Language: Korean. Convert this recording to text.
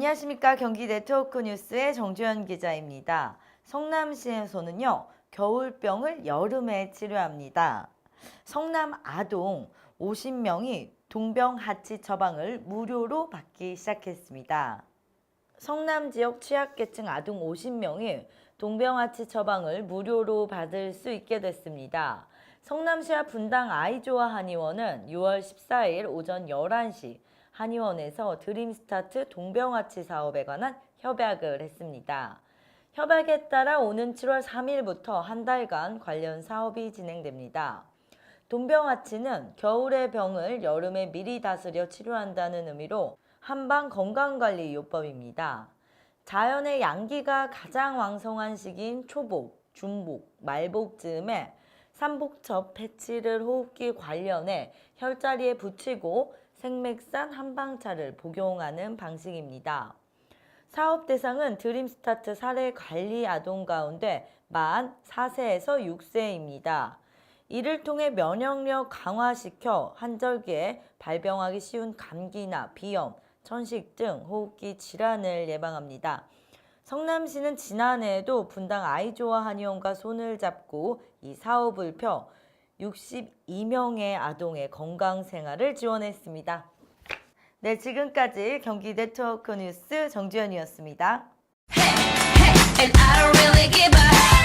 안녕하십니까 경기 네트워크 뉴스의 정주현 기자입니다. 성남시에서는요 겨울병을 여름에 치료합니다. 성남 아동 50명이 동병 하치 처방을 무료로 받기 시작했습니다. 성남 지역 취약계층 아동 50명이 동병하치 처방을 무료로 받을 수 있게 됐습니다. 성남시와 분당 아이조아 한의원은 6월 14일 오전 11시 한의원에서 드림스타트 동병하치 사업에 관한 협약을 했습니다. 협약에 따라 오는 7월 3일부터 한 달간 관련 사업이 진행됩니다. 돈병아치는 겨울의 병을 여름에 미리 다스려 치료한다는 의미로 한방 건강관리 요법입니다. 자연의 양기가 가장 왕성한 시기인 초복, 중복, 말복 즈음에 삼복첩 패치를 호흡기 관련해 혈자리에 붙이고 생맥산 한방차를 복용하는 방식입니다. 사업 대상은 드림스타트 사례 관리 아동 가운데 만 4세에서 6세입니다. 이를 통해 면역력 강화시켜 한절기에 발병하기 쉬운 감기나 비염, 천식 등 호흡기 질환을 예방합니다. 성남시는 지난해에도 분당 아이조아 한의원과 손을 잡고 이 사업을 펴 62명의 아동의 건강 생활을 지원했습니다. 네, 지금까지 경기 네트워크 뉴스 정주현이었습니다. and I